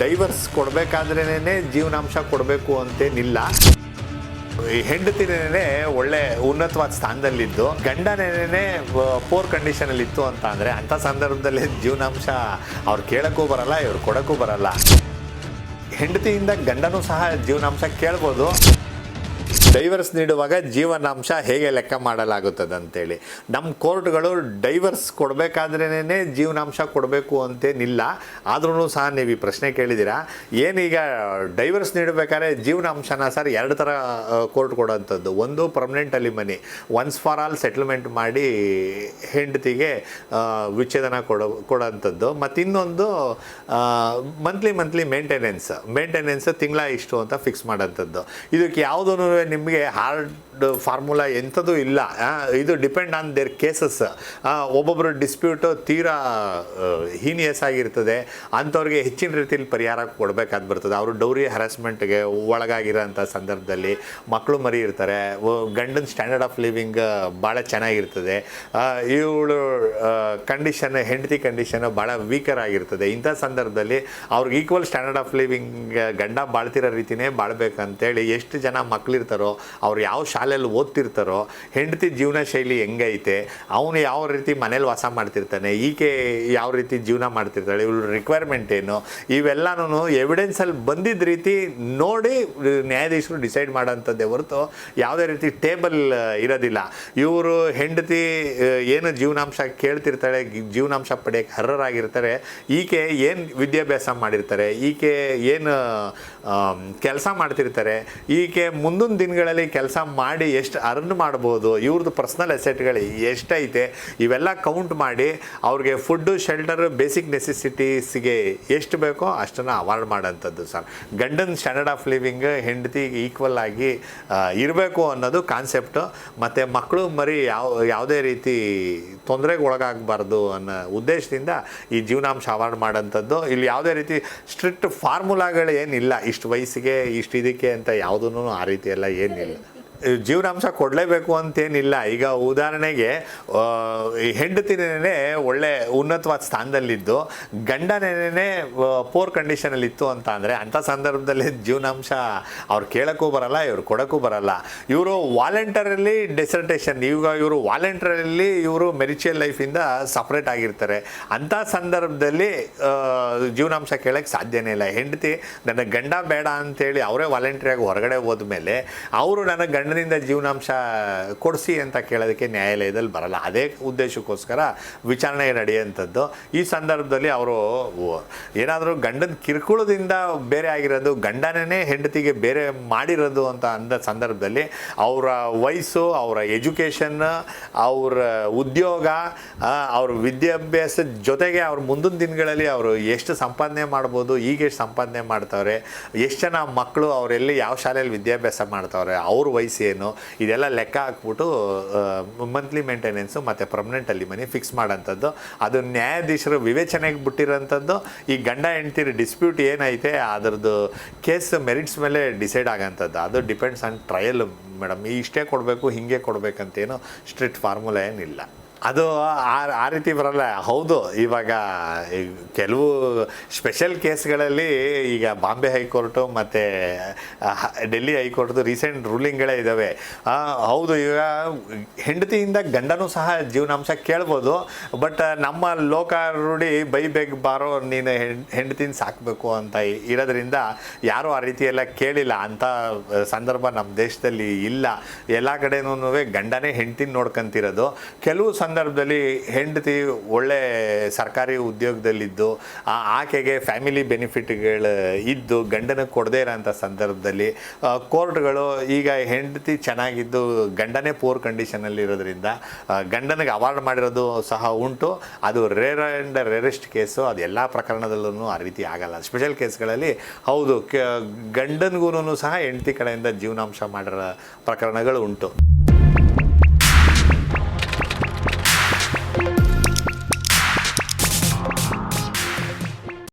Divorce ಕೊಡಬೇಕಾದ್ರೇನೆ ಜೀವನಾಂಶ ಕೊಡಬೇಕು ಅಂತೇನಿಲ್ಲ. ಈ ಹೆಂಡತಿನೇ ಒಳ್ಳೆ ಉನ್ನತವಾದ ಸ್ಥಾನದಲ್ಲಿದ್ದು, ಗಂಡನೇನೆ ಪೋರ್ ಕಂಡೀಷನಲ್ಲಿ ಇತ್ತು ಅಂತ ಅಂದರೆ ಅಂಥ ಸಂದರ್ಭದಲ್ಲಿ ಜೀವನಾಂಶ ಅವ್ರು ಕೇಳೋಕ್ಕೂ ಬರಲ್ಲ, ಇವ್ರು ಕೊಡೋಕ್ಕೂ ಬರಲ್ಲ. ಹೆಂಡತಿಯಿಂದ ಗಂಡನೂ ಸಹ ಜೀವನಾಂಶ ಕೇಳ್ಬೋದು. ಡೈವರ್ಸ್ ನೀಡುವಾಗ ಜೀವನಾಂಶ ಹೇಗೆ ಲೆಕ್ಕ ಮಾಡಲಾಗುತ್ತದೆ ಅಂತೇಳಿ ನಮ್ಮ ಕೋರ್ಟ್ಗಳು ಡೈವರ್ಸ್ ಕೊಡಬೇಕಾದ್ರೇನೆ ಜೀವನಾಂಶ ಕೊಡಬೇಕು ಅಂತೇನಿಲ್ಲ. ಆದ್ರೂ ಸಹ ನೀವು ಈ ಪ್ರಶ್ನೆ ಕೇಳಿದ್ದೀರಾ ಏನೀಗ ಡೈವರ್ಸ್ ನೀಡಬೇಕಾದ್ರೆ ಜೀವನಾಂಶನ ಸರ್ ಎರಡು ಥರ ಕೋರ್ಟ್ ಕೊಡೋಂಥದ್ದು. ಒಂದು permanent alimony once for all settlement ಮಾಡಿ ಹೆಂಡತಿಗೆ ವಿಚ್ಛೇದನ ಕೊಡೋ, ಕೊಡೋಂಥದ್ದು. ಮತ್ತು ಇನ್ನೊಂದು ಮಂತ್ಲಿ ಮಂತ್ಲಿ ಮೇಂಟೆನೆನ್ಸ್ ಮೇಂಟೆನೆನ್ಸ್ ತಿಂಗಳ ಇಷ್ಟು ಅಂತ ಫಿಕ್ಸ್ ಮಾಡೋಂಥದ್ದು. ಇದಕ್ಕೆ ಯಾವುದೂ ನಿಮಗೆ ಹಾರ್ಡ್ ಫಾರ್ಮುಲಾ ಎಂಥದ್ದು ಇಲ್ಲ. ಇದು ಡಿಪೆಂಡ್ ಆನ್ ದೇರ್ ಕೇಸಸ್ ಒಬ್ಬೊಬ್ಬರು ಡಿಸ್ಪ್ಯೂಟು ತೀರಾ ಹೀನಿಯಸ್ ಆಗಿರ್ತದೆ. ಅಂಥವ್ರಿಗೆ ಹೆಚ್ಚಿನ ರೀತಿಯಲ್ಲಿ ಪರಿಹಾರ ಕೊಡಬೇಕಾದ್ ಬರ್ತದೆ. ಅವರು ಡೌರಿ ಹರಾಸ್ಮೆಂಟ್ಗೆ ಒಳಗಾಗಿರೋಂಥ ಸಂದರ್ಭದಲ್ಲಿ ಮಕ್ಕಳು ಮರಿ ಇರ್ತಾರೆ ಗಂಡನ ಸ್ಟ್ಯಾಂಡರ್ಡ್ ಆಫ್ ಲಿವಿಂಗ್ ಭಾಳ ಚೆನ್ನಾಗಿರ್ತದೆ. ಇವಳು ಕಂಡೀಷನ್ ಹೆಂಡತಿ ಕಂಡೀಷನ್ ಭಾಳ ವೀಕರ್ ಆಗಿರ್ತದೆ. ಇಂಥ ಸಂದರ್ಭದಲ್ಲಿ ಅವ್ರಿಗೆ ಈಕ್ವಲ್ ಸ್ಟ್ಯಾಂಡರ್ಡ್ ಆಫ್ ಲಿವಿಂಗ್ ಗಂಡ ಬಾಳ್ತಿರೋ ರೀತಿನೇ ಬಾಳ್ಬೇಕಂತೇಳಿ ಎಷ್ಟು ಜನ ಮಕ್ಕಳಿರ್ತಾರೋ ಅವ್ರು ಯಾವ ಶಾಲೆಯಲ್ಲಿ ಓದ್ತಿರ್ತಾರೋ, ಹೆಂಡತಿ ಜೀವನ ಶೈಲಿ ಹೆಂಗೈತೆ, ಅವನು ಯಾವ ರೀತಿ ಮನೇಲಿ ವಾಸ ಮಾಡ್ತಿರ್ತಾನೆ, ಈಕೆ ಯಾವ ರೀತಿ ಜೀವನ ಮಾಡ್ತಿರ್ತಾಳೆ, ಇವಳು ರಿಕ್ವೈರ್ಮೆಂಟ್ ಏನು ಇವೆಲ್ಲನೂ ಎವಿಡೆನ್ಸಲ್ಲಿ ಬಂದಿದ್ದ ರೀತಿ ನೋಡಿ ನ್ಯಾಯಾಧೀಶರು ಡಿಸೈಡ್ ಮಾಡೋಂಥದ್ದೇ ಹೊರತು ಯಾವುದೇ ರೀತಿ ಟೇಬಲ್ ಇರೋದಿಲ್ಲ. ಇವರು ಹೆಂಡತಿ ಏನು ಜೀವನಾಂಶ ಕೇಳ್ತಿರ್ತಾಳೆ, ಜೀವನಾಂಶ ಪಡೆಯೋಕ್ಕೆ ಅರ್ಹರಾಗಿರ್ತಾರೆ, ಈಕೆ ಏನು ವಿದ್ಯಾಭ್ಯಾಸ ಮಾಡಿರ್ತಾರೆ, ಈಕೆ ಏನು ಕೆಲಸ ಮಾಡ್ತಿರ್ತಾರೆ, ಈಕೆ ಮುಂದಿನ ದಿನಗಳಲ್ಲಿ ಕೆಲಸ ಮಾಡಿ ಎಷ್ಟು ಅರ್ನ್ ಮಾಡ್ಬೋದು ಇವ್ರದ್ದು ಪರ್ಸ್ನಲ್ ಎಸೆಟ್ಗಳು ಎಷ್ಟೈತೆ, ಇವೆಲ್ಲ ಕೌಂಟ್ ಮಾಡಿ ಅವ್ರಿಗೆ ಫುಡ್ಡು ಶೆಲ್ಟರ್ ಬೇಸಿಕ್ ನೆಸೆಸಿಟೀಸ್ಗೆ ಎಷ್ಟು ಬೇಕೋ ಅಷ್ಟನ್ನು ಅವಾರ್ಡ್ ಮಾಡೋಂಥದ್ದು ಸರ್. ಗಂಡನ್ ಸ್ಟ್ಯಾಂಡರ್ಡ್ ಆಫ್ ಲಿವಿಂಗ್ ಹೆಂಡತಿ ಈಕ್ವಲ್ ಆಗಿ ಇರಬೇಕು ಅನ್ನೋದು ಕಾನ್ಸೆಪ್ಟು ಮತ್ತು ಮಕ್ಕಳು ಮರಿ ಯಾವ, ಯಾವುದೇ ರೀತಿ ತೊಂದರೆಗೆ ಒಳಗಾಗಬಾರ್ದು ಅನ್ನೋ ಉದ್ದೇಶದಿಂದ ಈ ಜೀವನಾಂಶ ಅವಾರ್ಡ್ ಮಾಡೋಂಥದ್ದು. ಇಲ್ಲಿ ಯಾವುದೇ ರೀತಿ ಸ್ಟ್ರಿಕ್ಟ್ ಫಾರ್ಮುಲಾಗಳು ಏನಿಲ್ಲ ಇಷ್ಟು ವಯಸ್ಸಿಗೆ, ಇಷ್ಟು ಇದಕ್ಕೆ ಅಂತ ಯಾವುದೂ ಆ ರೀತಿ ಎಲ್ಲ ಏನಿಲ್ಲ ಈ ಜೀವನಾಂಶ ಕೊಡಲೇಬೇಕು ಅಂತೇನಿಲ್ಲ. ಈಗ ಉದಾಹರಣೆಗೆ ಹೆಂಡತಿನೇ ಒಳ್ಳೆ ಉನ್ನತವಾದ ಸ್ಥಾನದಲ್ಲಿದ್ದು ಗಂಡನೇನೇ ಪೋರ್ ಕಂಡೀಷನಲ್ಲಿತ್ತು ಅಂತ ಅಂದರೆ, ಅಂಥ ಸಂದರ್ಭದಲ್ಲಿ ಜೀವನಾಂಶ ಅವ್ರು ಕೇಳೋಕ್ಕೂ ಬರಲ್ಲ, ಇವ್ರು ಕೊಡೋಕ್ಕೂ ಬರಲ್ಲ. ಇವರು ವಾಲಂಟರಲ್ಲಿ ಡೆಸರ್ಟೇಷನ್ ಈಗ ಇವರು ವಾಲಂಟರಲ್ಲಿ ಇವರು ಮೆರಿಚುಯಲ್ ಲೈಫಿಂದ ಸಪ್ರೇಟ್ ಆಗಿರ್ತಾರೆ. ಅಂಥ ಸಂದರ್ಭದಲ್ಲಿ ಜೀವನಾಂಶ ಕೇಳೋಕ್ಕೆ ಸಾಧ್ಯನೇ ಇಲ್ಲ. ಹೆಂಡತಿ, ನನ್ನ ಗಂಡ ಬೇಡ ಅಂತೇಳಿ ಅವರೇ ವಾಲಂಟ್ರಿಯಾಗಿ ಹೊರಗಡೆ ಹೋದ್ಮೇಲೆ, ಅವರು ನನ್ನ ಗಂಡನಿಂದ ಜೀವನಾಂಶ ಕೊಡಿಸಿ ಅಂತ ಕೇಳೋದಕ್ಕೆ ನ್ಯಾಯಾಲಯದಲ್ಲಿ ಬರಲ್ಲ. ಅದೇ ಉದ್ದೇಶಕ್ಕೋಸ್ಕರ ವಿಚಾರಣೆ ನಡೆಯುವಂಥದ್ದು. ಈ ಸಂದರ್ಭದಲ್ಲಿ ಅವರು ಏನಾದರೂ ಗಂಡನ ಕಿರುಕುಳದಿಂದ ಬೇರೆ ಆಗಿರೋದು ಗಂಡನೇ ಹೆಂಡತಿಗೆ ಬೇರೆ ಮಾಡಿರೋದು ಅಂತ ಅಂದ ಸಂದರ್ಭದಲ್ಲಿ ಅವರ ವಯಸ್ಸು, ಅವರ ಎಜುಕೇಷನ್, ಅವರ ಉದ್ಯೋಗ ಅವ್ರ ವಿದ್ಯಾಭ್ಯಾಸದ ಜೊತೆಗೆ ಅವ್ರ ಮುಂದಿನ ದಿನಗಳಲ್ಲಿ ಅವರು ಎಷ್ಟು ಸಂಪಾದನೆ ಮಾಡ್ಬೋದು, ಈಗ ಎಷ್ಟು ಸಂಪಾದನೆ ಮಾಡ್ತಾವ್ರೆ ಎಷ್ಟು ಜನ ಮಕ್ಕಳು, ಅವರೆಲ್ಲಿ ಯಾವ ಶಾಲೆಯಲ್ಲಿ ವಿದ್ಯಾಭ್ಯಾಸ ಮಾಡ್ತಾವ್ರೆ ಅವ್ರ ವಯಸ್ಸು ಏನು, ಇದೆಲ್ಲ ಲೆಕ್ಕ ಹಾಕ್ಬಿಟ್ಟು ಮಂತ್ಲಿ ಮೇಂಟೆನೆನ್ಸು ಮತ್ತು ಪರ್ಮನೆಂಟ್ ಮನಿ ಫಿಕ್ಸ್ ಮಾಡೋಂಥದ್ದು. ಅದು ನ್ಯಾಯಾಧೀಶರು ವಿವೇಚನೆಗೆ ಬಿಟ್ಟಿರೋಂಥದ್ದು. ಈ ಗಂಡ ಹೆಂಡ್ತಿರ ಡಿಸ್ಪ್ಯೂಟ್ ಏನೈತೆ, ಅದರದ್ದು ಕೇಸ್ ಮೆರಿಟ್ಸ್ ಮೇಲೆ ಡಿಸೈಡ್ ಆಗೋಂಥದ್ದು. ಅದು ಡಿಪೆಂಡ್ಸ್ ಆನ್ ಟ್ರಯಲ್ ಮೇಡಮ್ ಇಷ್ಟೇ ಕೊಡಬೇಕು, ಹೀಗೆ ಕೊಡಬೇಕಂತೇನು ಸ್ಟ್ರಿಕ್ಟ್ ಫಾರ್ಮುಲಾ ಏನಿಲ್ಲ. ಅದು ಆ ರೀತಿ ಬರಲ್ಲ. ಹೌದು, ಇವಾಗ ಕೆಲವು ಸ್ಪೆಷಲ್ ಕೇಸ್ಗಳಲ್ಲಿ ಈಗ ಬಾಂಬೆ ಹೈಕೋರ್ಟು ಮತ್ತು ಡೆಲ್ಲಿ ಹೈಕೋರ್ಟ್ದು ರೀಸೆಂಟ್ ರೂಲಿಂಗ್ಗಳೇ ಇದ್ದಾವೆ ಹೌದು, ಈಗ ಹೆಂಡತಿಯಿಂದ ಗಂಡನೂ ಸಹ ಜೀವನಾಂಶ ಕೇಳ್ಬೋದು, ಬಟ್ ನಮ್ಮ ಲೋಕ ರೂಢಿ ಬೈ ಬಾರೋ, ನೀನು ಹೆಂಡತಿನ ಸಾಕಬೇಕು ಅಂತ ಇರೋದ್ರಿಂದ ಯಾರೂ ಆ ರೀತಿ ಎಲ್ಲ ಕೇಳಿಲ್ಲ. ಅಂಥ ಸಂದರ್ಭ ನಮ್ಮ ದೇಶದಲ್ಲಿ ಇಲ್ಲ. ಎಲ್ಲ ಕಡೆನೂ ಗಂಡನೇ ಹೆಂಡತಿನ ನೋಡ್ಕೊಂತಿರೋದು. ಕೆಲವು ಸಂದರ್ಭದಲ್ಲಿ ಹೆಂಡತಿ ಒಳ್ಳೆ ಸರ್ಕಾರಿ ಉದ್ಯೋಗದಲ್ಲಿದ್ದು, ಆ ಆಕೆಗೆ ಫ್ಯಾಮಿಲಿ ಬೆನಿಫಿಟ್ಗಳು ಇದ್ದು ಗಂಡನಿಗೆ ಕೊಡದೇ ಇರೋಂಥ ಸಂದರ್ಭದಲ್ಲಿ ಕೋರ್ಟ್ಗಳು ಈಗ ಹೆಂಡತಿ ಚೆನ್ನಾಗಿದ್ದು ಗಂಡನೇ ಪೋರ್ ಕಂಡೀಷನಲ್ಲಿ ಇರೋದ್ರಿಂದ ಗಂಡನಿಗೆ ಅವಾರ್ಡ್ ಮಾಡಿರೋದು ಸಹ ಉಂಟು. ಅದು ರೇರ್ ಆ್ಯಂಡ್ ರೇರೆಸ್ಟ್ ಕೇಸು. ಅದು ಎಲ್ಲ ಪ್ರಕರಣದಲ್ಲೂ ಆ ರೀತಿ ಆಗಲ್ಲ. ಸ್ಪೆಷಲ್ ಕೇಸ್ಗಳಲ್ಲಿ ಹೌದು ಗಂಡನಿಗೂ ಸಹ ಹೆಂಡತಿ ಕಡೆಯಿಂದ ಜೀವನಾಂಶ ಮಾಡಿರೋ ಪ್ರಕರಣಗಳು ಉಂಟು.